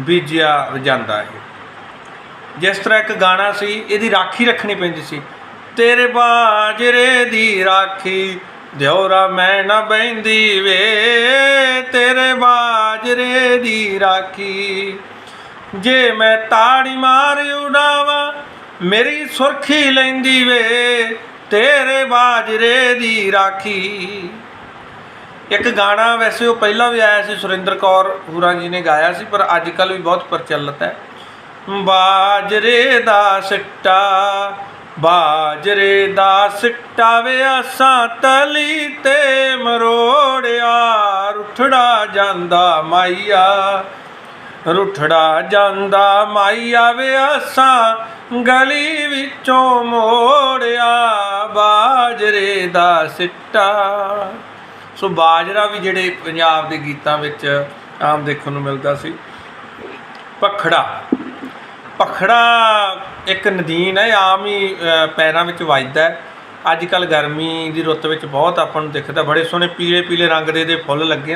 ਬੀਜਿਆ ਜਾਂਦਾ ਹੈ। ਜਿਸ ਤਰ੍ਹਾਂ ਇੱਕ ਗਾਣਾ ਸੀ, ਇਹਦੀ ਰਾਖੀ ਰੱਖਣੀ ਪੈਂਦੀ ਸੀ। ਤੇਰੇ ਬਾਜਰੇ ਦੀ ਰਾਖੀ ਦਿਉਰਾ ਮੈਂ ਨਾ ਬੈੰਦੀ ਵੇ। ਤੇਰੇ ਬਾਜਰੇ ਦੀ ਰਾਖੀ, ਜੇ ਮੈਂ ਤਾੜੀ ਮਾਰ ਉਡਾਵਾਂ, ਮੇਰੀ ਸੁਰਖੀ ਲੈਂਦੀ ਵੇ। ਤੇਰੇ ਬਾਜਰੇ ਦੀ ਰਾਖੀ। ਇੱਕ ਗਾਣਾ ਵੈਸੇ ਉਹ ਪਹਿਲਾਂ ਵੀ ਆਇਆ ਸੀ, ਸੁਰਿੰਦਰ ਕੌਰ ਹੂਰਾ ਜੀ ਨੇ ਗਾਇਆ ਸੀ, ਪਰ ਅੱਜ ਕੱਲ ਵੀ ਬਹੁਤ ਪ੍ਰਚਲਿਤ ਹੈ। ਬਾਜਰੇ ਦਾ ਸਿੱਟਾ, ਬਾਜਰੇ ਦਾ ਸਿੱਟਾ ਵੇ ਅਸਾਂ ਤਲੀ ਤੇ ਮਰੋੜਿਆ, ਰੁਠੜਾ ਜਾਂਦਾ ਮਾਈਆ, ਰੁਠੜਾ ਜਾਂਦਾ ਮਾਈਆ ਵੇ ਅਸਾਂ ਗਲੀ ਵਿੱਚੋਂ ਮੋੜਿਆ, ਬਾਜਰੇ ਦਾ ਸਿੱਟਾ। ਸੋ ਬਾਜਰਾ ਵੀ ਜਿਹੜੇ ਪੰਜਾਬ ਦੇ ਗੀਤਾਂ ਵਿੱਚ ਆਮ ਦੇਖਣ ਨੂੰ ਮਿਲਦਾ ਸੀ। ਪਖੜਾ ਪਖੜਾ ਇੱਕ ਨਦੀਨ ਹੈ, ਆਮ ਹੀ ਪੈਰਾਂ ਵਿੱਚ ਵੱਜਦਾ ਹੈ। ਅੱਜ ਕੱਲ ਗਰਮੀ ਦੀ ਰੁੱਤ ਵਿੱਚ ਬਹੁਤ ਆਪਾਂ ਨੂੰ ਦਿਖਦਾ, ਬੜੇ ਸੋਹਣੇ ਪੀਲੇ ਪੀਲੇ ਰੰਗ ਦੇ ਇਹਦੇ ਫੁੱਲ ਲੱਗੇ